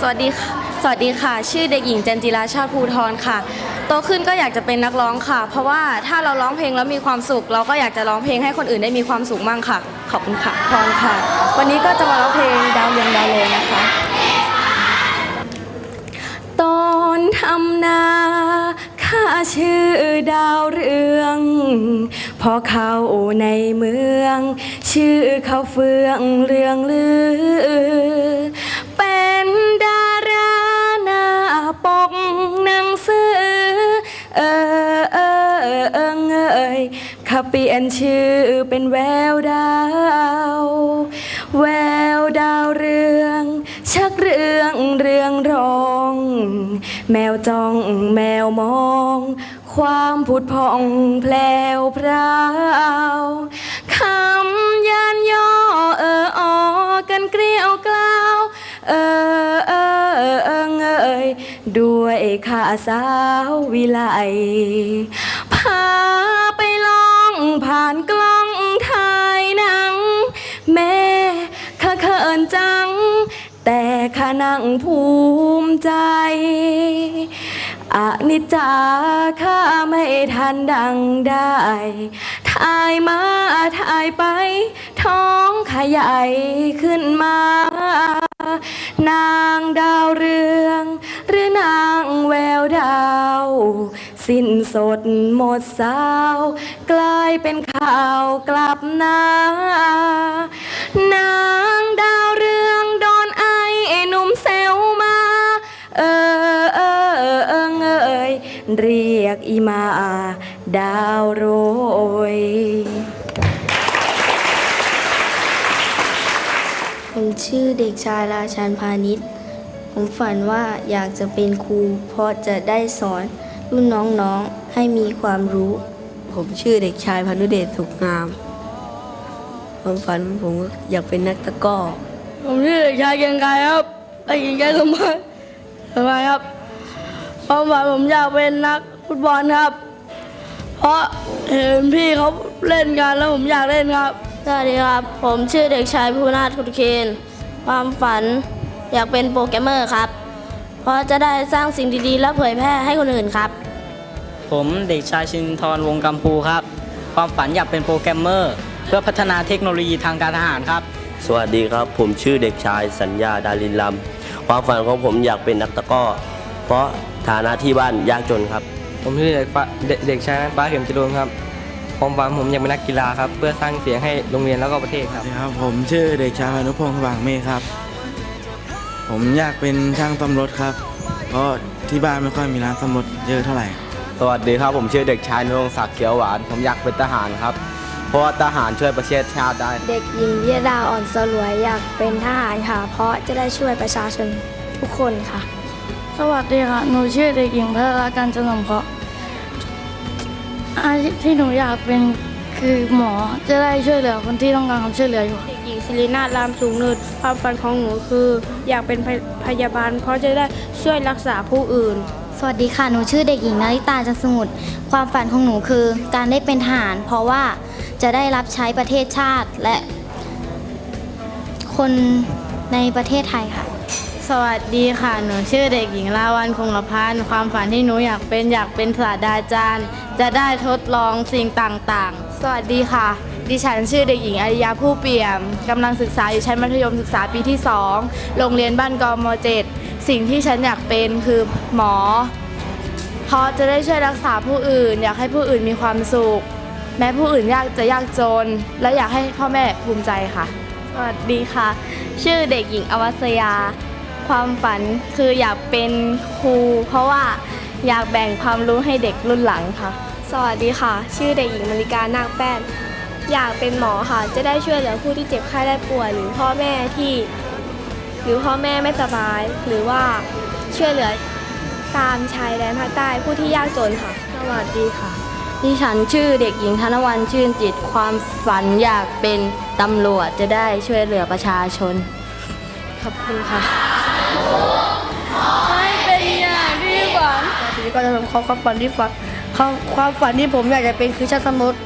สวัสดีค่ะสวัสดีค่ะ ชื่อเด็กหญิงจันจิราชาติภูทรค่ะ โตขึ้นก็อยากจะเป็นนักร้องค่ะ เพราะว่าถ้าเราร้องเพลงแล้วมีความสุข เราก็อยากจะร้องเพลงให้คนอื่นได้มีความสุขมั่งค่ะ ขอบคุณค่ะพรค่ะ วันนี้ก็จะมาร้องเพลงดาวเรืองดาวโรยนะคะ ตอนทำนาข้าชื่อดาวเรือง พอเข้าในเมือง ชื่อเขาเฟืองเรืองลือ ข้าเปลี่ยนชื่อเป็นแววดาว แววดาวเรือง ชักเรื่องเรืองรอง แมวจ้องแมวมอง ความผุดพองแพลวพราวคำยานย่อเออออกันเกลียวกล่าวเออเออเออเอิงเอยด้วยข้าสาววิไลพาไปลอง ผ่านกล้องถ่ายหนัง แม่ข้าเขินจัง แต่ข้านั่งภูมิใจอนิจจาข้าไม่ทันดังได้ถ่ายมาถ่ายไป ท้องขยายขึ้นมา นางดาวเรือง หรือนางแววดาว สิ้นสดหมดสาว กลายเป็นข่าวกลับหน้านางดาวเรืองโดนไอ้หนุ่มเซลมา เออเออเออเออเอยเรียกอีมาดาวโรยผมชื่อเด็กชายราชันพาณิชย์ ผมฝันว่าอยากจะเป็นครูเพราะจะได้สอน รุ่นน้องๆให้มีความรู้ ผมชื่อเด็กชายพานุเดชสุขงาม ความฝันของผมอยากเป็นนักตะกร้อ ผมชื่อเด็กชายเกียงไกรครับไอ้เกียงไกรสมบัติทำไมครับความฝันผมอยากเป็นนักฟุตบอลครับ เพราะเห็นพี่เขาเล่นกันแล้วผมอยากเล่นครับ สวัสดีครับ ผมชื่อเด็กชายภูนาถคุดเคนความฝันอยากเป็นโปรแกรมเมอร์ครับ เพราะจะได้สร้างสิ่งดีๆ และเผยแพร่ให้คนอื่นครับ ผมเด็กชายชินทรวงศ์กัมพูครับ ความฝันอยากเป็นโปรแกรมเมอร์ เพื่อพัฒนาเทคโนโลยีทางการทหารครับ สวัสดีครับ ผมชื่อเด็กชายสัญญาดารินลำความฝันของผมอยากเป็นนักตะกร้อ เพราะฐานะที่บ้านยากจนครับ ผมชื่อเด็กฟ้าเด็กเด็กชายนัทฟ้าเข็มจรูนครับความฝันผมอยากเป็นนักกีฬาครับ เพื่อสร้างเสียงให้โรงเรียนแล้วก็ประเทศครับ ครับผมชื่อเด็กชายพานุพงศ์สว่างเมฆครับ ผมอยากเป็นช่างซ่อมรถครับ เพราะที่บ้านไม่ค่อยมีร้านซ่อมรถเยอะเท่าไหร่ สวัสดีครับผมชื่อเด็กชายนรงศักดิ์เขียวหวาน ผมอยากเป็นทหารครับ เพราะว่าทหารช่วยประเทศชาติได้ เด็กหญิงวิยดาอ่อนสลวยอยากเป็นทหารค่ะ เพราะจะได้ช่วยประชาชนทุกคนค่ะ สวัสดีค่ะ หนูชื่อเด็กหญิงพัทรการจนมเพาะอาชีพที่หนูอยากเป็นคือหมอจะได้ช่วยเหลือคนที่ต้องการความช่วยเหลืออยู่ เด็กหญิงศิรินาถรามสูงเนินความฝันของหนูคือ อยากเป็นพยพยาบาล เพราะจะได้ช่วยรักษาผู้อื่น สวัสดีค่ะ หนูชื่อเด็กหญิงนาริตาจันสมุทร ความฝันของหนูคือการได้เป็นทหาร เพราะว่าจะได้รับใช้ประเทศชาติและคนในประเทศไทยค่ะ สวัสดีค่ะ หนูชื่อเด็กหญิงลาวันคงละพันธ์ความฝันที่หนูอยากเป็นอยากเป็นศาสตราจารย์ จะได้ทดลองสิ่งต่างๆ สวัสดีค่ะ ดิฉันชื่อเด็กหญิงอริยาผู้เปี่ยมกำลังศึกษาอยู่ชั้นมัธยมศึกษาปีที่ 2 โรงเรียนบ้านกอมเจ็ด สิ่งที่ฉันอยากเป็นคือหมอ เพราะจะได้ช่วยรักษาผู้อื่น อยากให้ผู้อื่นมีความสุข แม้ผู้อื่นยากจะยากจน และอยากให้พ่อแม่ภูมิใจค่ะ สวัสดีค่ะ ชื่อเด็กหญิงอวัสยา ความฝันคืออยากเป็นครู เพราะว่าอยากแบ่งความรู้ให้เด็กรุ่นหลังค่ะ สวัสดีค่ะ ชื่อเด็กหญิงมริกานาคแป้น อยากเป็นหมอค่ะ จะได้ช่วยเหลือผู้ที่เจ็บไข้ได้ป่วยหรือพ่อแม่ที่ หรือพ่อแม่ไม่สบาย หรือว่าช่วยเหลือตามชายแดนภาคใต้ผู้ที่ยากจนค่ะ สวัสดีค่ะ ดิฉันชื่อเด็กหญิงธนวันชื่นจิต ความฝันอยากเป็นตำรวจจะได้ช่วยเหลือประชาชน ขอบคุณค่ะไม่เป็นอย่างที่ฝันทีนี้ก็จะเป็นความฝันที่ฝันความความฝันที่ผมอยากจะเป็นคือช่างสมุดจ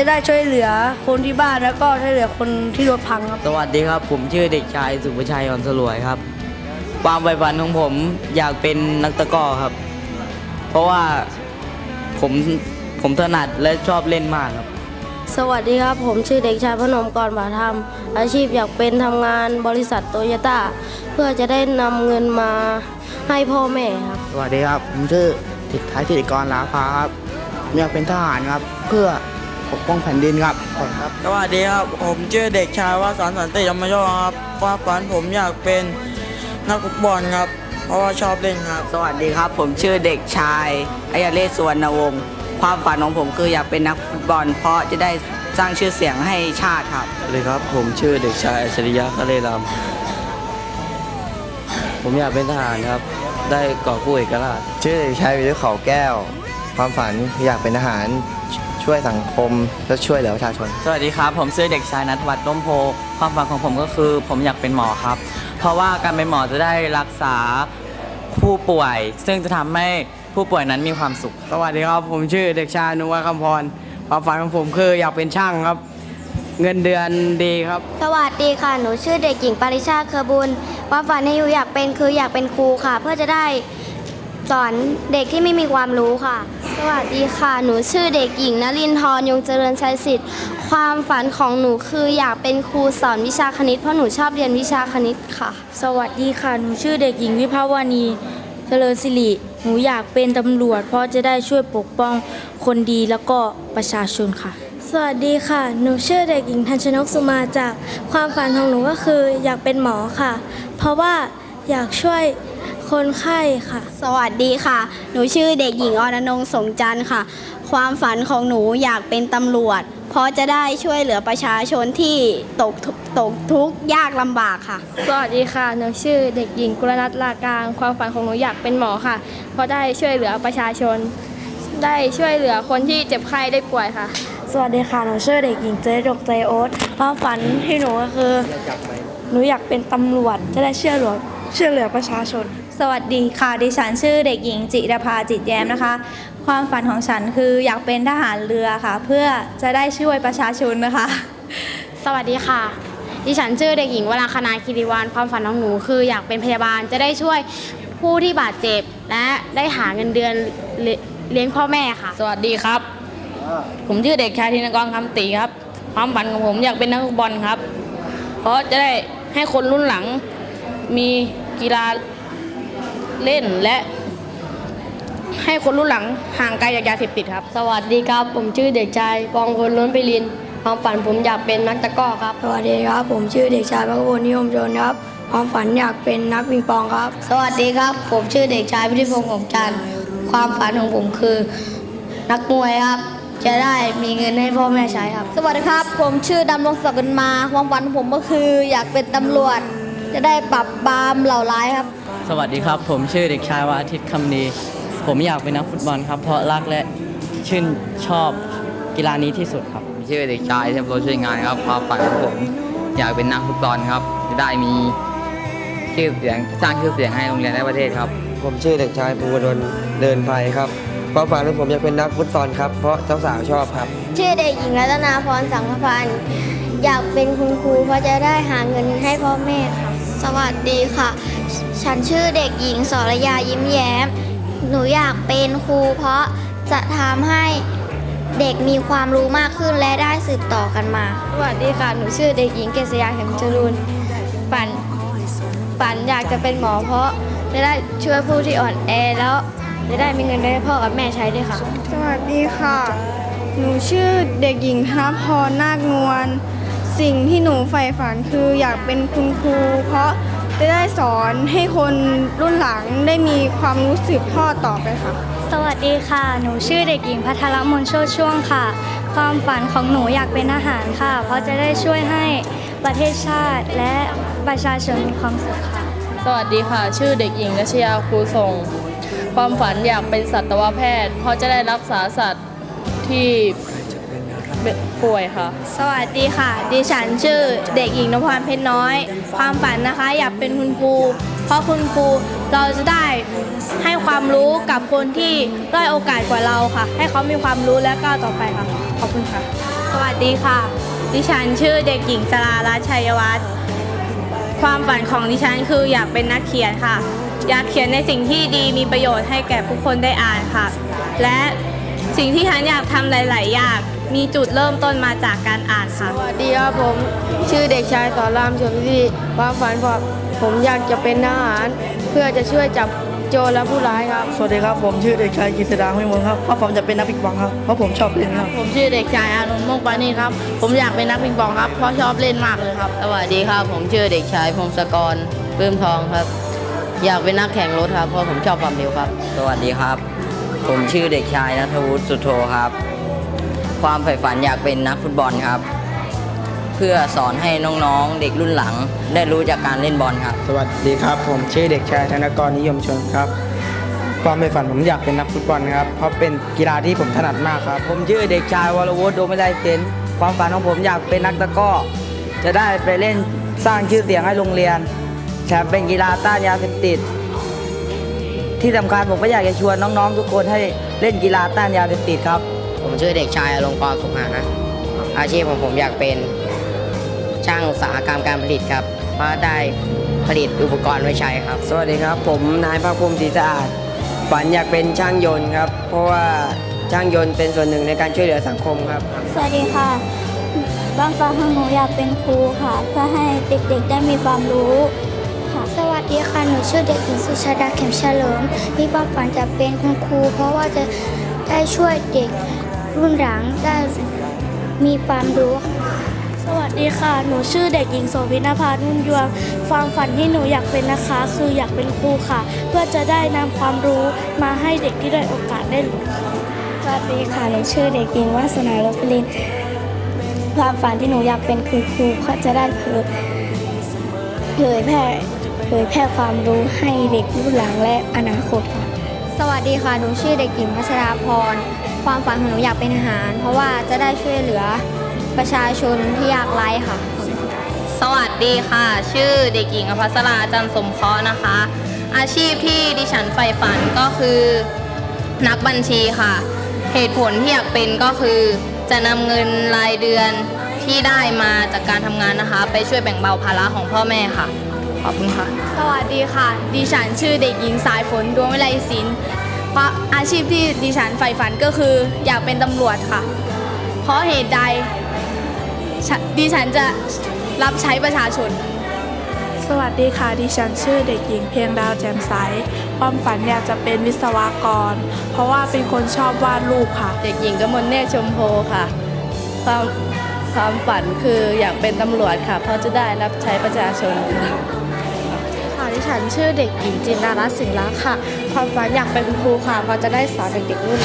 ะได้ช่วยเหลือคนที่บ้านแล้วก็ช่วยเหลือคนที่รถพังครับ สวัสดีครับ ผมชื่อเด็กชายสุภชัยอ่อนสลวยครับ ความใฝ่ฝันของผมอยากเป็นนักตะกร้อครับ เพราะว่าผมผมถนัดและชอบเล่นมากครับ สวัสดีครับ ผมชื่อเด็กชายพนมกรบาธรรม อาชีพอยากเป็นทำงานบริษัทโตโยต้าเพื่อจะได้นำเงินมาให้พ่อแม่ครับ สวัสดีครับ ผมชื่อติดท้ายธิติกรลาภาครับอยากเป็นทหารครับ เพื่อ ปกป้องแผ่นดินครับขอบคุณครับ สวัสดีครับ ผมชื่อเด็กชายวาสานสันติธรรมโชคครับความฝันผมอยากเป็นนักฟุตบอลครับ เพราะว่าชอบเล่นครับ สวัสดีครับ ผมชื่อเด็กชายอายาเลศสุวรรณวงศ์ความฝันของผมคืออยากเป็นนักฟุตบอล เพราะจะได้สร้างชื่อเสียงให้ชาติครับสวัสดีครับ ผมชื่อเด็กชายอัจฉริยะคาเลรามผมอยากเป็นทหารครับ ได้ก่อกู้เอกราช ชื่อเด็กชายวิทยเขาแก้ว ความฝันอยากเป็นทหาร ช่วยสังคมและช่วยเหลือประชาชน สวัสดีครับ ผมชื่อเด็กชายนัทวัฒน์ร่มโพ ความฝันของผมก็คือ ผมอยากเป็นหมอครับ เพราะว่าการเป็นหมอจะได้รักษาผู้ป่วย ซึ่งจะทำให้ผู้ป่วยนั้นมีความสุข สวัสดีครับ ผมชื่อเด็กชายนุวัฒน์คำพร ความฝันของผมคืออยากเป็นช่างครับ เงินเดือนดีครับ สวัสดีค่ะ หนูชื่อเด็กหญิงปริชาติเครือบุญ ความฝันที่หนูอยากเป็นคืออยากเป็นครูค่ะ เพื่อจะได้ สอนเด็กที่ไม่มีความรู้ค่ะ สวัสดีค่ะ หนูชื่อเด็กหญิงนลินทร์ยงเจริญชัยสิทธิ์ ความฝันของหนูคืออยากเป็นครูสอนวิชาคณิต เพราะหนูชอบเรียนวิชาคณิตค่ะ สวัสดีค่ะ หนูชื่อเด็กหญิงวิภาวณีเจริญสิริ หนูอยากเป็นตำรวจ เพราะจะได้ช่วยปกป้องคนดีแล้วก็ประชาชนค่ะ สวัสดีค่ะ หนูชื่อเด็กหญิงทันชนกสุมาจาก ความฝันของหนูก็คืออยากเป็นหมอค่ะ เพราะว่าอยากช่วย คนไข้ค่ะ สวัสดีค่ะ หนูชื่อเด็กหญิงอรนงสงจันทร์ค่ะ ความฝันของหนูอยากเป็นตำรวจ เพราะจะได้ช่วยเหลือประชาชนที่ตกทุกข์ตกทุกข์ยากลำบากค่ะ สวัสดีค่ะ หนูชื่อเด็กหญิงกุลนัทลากลาง ความฝันของหนูอยากเป็นหมอค่ะ เพราะได้ช่วยเหลือประชาชน ได้ช่วยเหลือคนที่เจ็บไข้ได้ป่วยค่ะ สวัสดีค่ะ หนูชื่อเด็กหญิงเจดกใจโอ๊ตความฝันที่หนูก็คือ หนูอยากเป็นตำรวจจะได้ช่วยเหลือช่วยเหลือประชาชน สวัสดีค่ะ ดิฉันชื่อเด็กหญิงจิรภาจิตแย้มนะคะ ความฝันของฉันคืออยากเป็นทหารเรือค่ะ เพื่อจะได้ช่วยประชาชนนะคะ สวัสดีค่ะ ดิฉันชื่อเด็กหญิงวราคณาคิริวานความฝันของหนูคืออยากเป็นพยาบาลจะได้ช่วยผู้ที่บาดเจ็บและได้หาเงินเดือนเลี้ยเลี้ยงพ่อแม่ค่ะ สวัสดีครับ ผมชื่อเด็กชายธินกรคำตีครับ ความฝันของผมอยากเป็นนักฟุตบอลครับ เพราะจะได้ให้คนรุ่นหลังมีกีฬา เล่นและให้คนรุ่นหลังห่างไกลจากยาเสพติดครับ สวัสดีครับ ผมชื่อเด็กชายปองพลล้นไปลินความฝันผมอยากเป็นนักตะกร้อครับ สวัสดีครับ ผมชื่อเด็กชายพระพลนิยมชนครับ ความฝันอยากเป็นนักปิงปองครับ สวัสดีครับ ผมชื่อเด็กชายพิธิพงศ์ของจันทร์ความฝันของผมคือ นักมวยครับ จะได้มีเงินให้พ่อแม่ใช้ครับ สวัสดีครับ ผมชื่อดำรงศักดิ์เป็นมา ความฝันของผมก็คืออยากเป็นตำรวจ จะได้ปราบปรามเหล่าร้ายครับ สวัสดีครับ ผมชื่อเด็กชายวาอาทิตย์คำดีผมอยากเป็นนักฟุตบอลครับ เพราะรักและชื่นชอบกีฬานี้ที่สุดครับ ชื่อเด็กชายเทพโรช่วยงานครับความฝันของผมอยากเป็นนักฟุตบอลครับ จะได้มีชื่อเสียงสร้างชื่อเสียงให้โรงเรียนและประเทศครับ ผมชื่อเด็กชายภูวดลเดินไพครับความฝันของผมอยากเป็นนักฟุตซอลครับ เพราะเจ้าสาวชอบครับ ชื่อเด็กหญิงรัตนาพรสังฆพันธ์อยากเป็นคุณครูเพราะจะได้หาเงินให้พ่อแม่ค่ะสวัสดีค่ะ ฉันชื่อเด็กหญิงสรยายิ้มแย้ม หนูอยากเป็นครูเพราะจะทำให้เด็กมีความรู้มากขึ้นและได้สืบต่อกันมา สวัสดีค่ะ หนูชื่อเด็กหญิงเกษยาเข็มจรูนฝันฝันอยากจะเป็นหมอเพราะจะได้ช่วยผู้ที่อ่อนแอแล้วจะได้มีเงินให้พ่อกับแม่ใช้ด้วยค่ะ สวัสดีค่ะ หนูชื่อเด็กหญิงธนพรนาคนวล สิ่งที่หนูใฝ่ฝันคืออยากเป็นคุณครู เพราะ จะได้สอนให้คนรุ่นหลังได้มีความรู้สืบทอดต่อไปค่ะ สวัสดีค่ะ หนูชื่อเด็กหญิงพัทรมนโชติช่วงค่ะ ความฝันของหนูอยากเป็นทหารค่ะ เพราะจะได้ช่วยให้ประเทศชาติและประชาชนมีความสุขค่ะ สวัสดีค่ะ ชื่อเด็กหญิงรัชยาครูส่งความฝันอยากเป็นสัตวแพทย์ เพราะจะได้รักษาสัตว์ที่ ป่วยค่ะ สวัสดีค่ะ ดิฉันชื่อเด็กหญิงนพรเพชรน้อย ความฝันนะคะอยากเป็นคุณครู เพราะคุณครูเราจะได้ให้ความรู้กับคนที่ด้อยโอกาสกว่าเราค่ะ ให้เขามีความรู้และก้าวต่อไปค่ะ ขอบคุณค่ะ สวัสดีค่ะ ดิฉันชื่อเด็กหญิงสรารัตน์ชัยวัฒน์ ความฝันของดิฉันคืออยากเป็นนักเขียนค่ะ อยากเขียนในสิ่งที่ดีมีประโยชน์ให้แก่ผู้คนได้อ่านค่ะ และ สิ่งที่ฉันอยากทำหลาย ๆ อย่างมีจุดเริ่มต้นมาจากการอ่านค่ะ สวัสดีครับผมชื่อเด็กชายสอนรามชมพิธีความฝันผมผมอยากจะเป็นทหาร เพื่อจะช่วยจับโจรและผู้ร้ายครับ สวัสดีครับผมชื่อเด็กชายกฤษดาห้วยมนครับเพราะผมจะเป็นนักปิงปองครับเพราะผมชอบเล่นครับ ผมชื่อเด็กชายอานนท์มงปานีครับ ผมอยากเป็นนักปิงปองครับเพราะชอบเล่นมากเลยครับ สวัสดีครับผมชื่อเด็กชายพงศกรปลื้มทองครับ อยากเป็นนักแข่งรถครับเพราะผมชอบความเร็วครับ สวัสดีครับ ผมชื่อเด็กชายนัทวุฒิสุโธครับ ความใฝ่ฝันอยากเป็นนักฟุตบอลครับ เพื่อสอนให้น้องๆ เด็กรุ่นหลัง ได้รู้จากการเล่นบอลครับ สวัสดีครับ ผมชื่อเด็กชายธนกรนิยมชนครับ ความใฝ่ฝันผมอยากเป็นนักฟุตบอลครับเพราะเป็นกีฬาที่ผมถนัดมากครับ ผมชื่อเด็กชายวรวุฒิโดไม่ได้เซนความฝันของผมอยากเป็นนักตะกร้อจะได้ไปเล่นสร้างชื่อเสียงให้โรงเรียนแถมเป็นกีฬาต้านยาเสพติด ที่สำคัญผมก็อยากจะชวนน้องๆ ทุกคนให้เล่นกีฬาต้านยาเสพติดครับ ผมชื่อเด็กชายอลงกรณ์สุขหาอาชีพของผมอยากเป็นช่างอุตสาหกรรมการผลิตครับ เพราะได้ผลิตอุปกรณ์ไว้ใช้ครับ สวัสดีครับ ผมนายภาคภูมิศรีสะอาดฝันอยากเป็นช่างยนต์ครับ เพราะว่าช่างยนต์เป็นส่วนหนึ่งในการช่วยเหลือสังคมครับ สวัสดีค่ะบางฝันของหนูอยากเป็นครูค่ะ เพื่อให้เด็กๆได้มีความรู้ ค่ะ สวัสดีค่ะ หนูชื่อเด็กหญิงสุชาดาเข็มเฉลิม มีความฝันจะเป็นคุณครู เพราะว่าจะได้ช่วยเด็กรุ่นหลังได้มีความรู้ สวัสดีค่ะ หนูชื่อเด็กหญิงโสวินภานุ่นยวงความฝันที่หนูอยากเป็นนะคะ คืออยากเป็นครูค่ะ เพื่อจะได้นำความรู้มาให้เด็กที่ได้อยโอกาสได้รู้สวัสดีค่ะ หนูชื่อเด็กหญิงวาสนาลพลินความฝันที่หนูอยากเป็นคือครูเพื่อจะได้เผยเผยแพร่ เผยแพร่ความรู้ให้เด็กรุ่นหลังและอนาคตค่ะสวัสดีค่ะ หนูชื่อเด็กหญิงพัชราพร ความฝันของหนูอยากเป็นทหาร เพราะว่าจะได้ช่วยเหลือประชาชนที่ยากไร้ค่ะ สวัสดีค่ะ ชื่อเด็กหญิงอภัสราจันทร์สมเคราะห์นะคะ อาชีพที่ดิฉันใฝ่ฝันก็คือนักบัญชีค่ะ เหตุผลที่อยากเป็นก็คือ จะนำเงินรายเดือนที่ได้มาจากการทำงานนะคะ ไปช่วยแบ่งเบาภาระของพ่อแม่ค่ะ ขอบคุณค่ะ สวัสดีค่ะ ดิฉันชื่อเด็กหญิงสายฝนดวงวิไลศิลป์เพราะอาชีพที่ดิฉันใฝ่ฝันก็คืออยากเป็นตำรวจค่ะ เพราะเหตุใดฉะดิฉันจะรับใช้ประชาชน สวัสดีค่ะ ดิฉันชื่อเด็กหญิงเพียงดาวแจ่มใส ความฝันอยากจะเป็นวิศวกร เพราะว่าเป็นคนชอบวาดรูปค่ะ เด็กหญิงกมลเนตรชมโพค่ะ ความความฝันคืออยากเป็นตำรวจค่ะ เพราะจะได้รับใช้ประชาชนค่ะค่ะ ดิฉันชื่อเด็กหญิงจินดารัตน์สิงห์ลักษ์ค่ะ ความฝันอยากเป็นคุณครูค่ะเพราะจะได้สอนเด็กๆรุ่น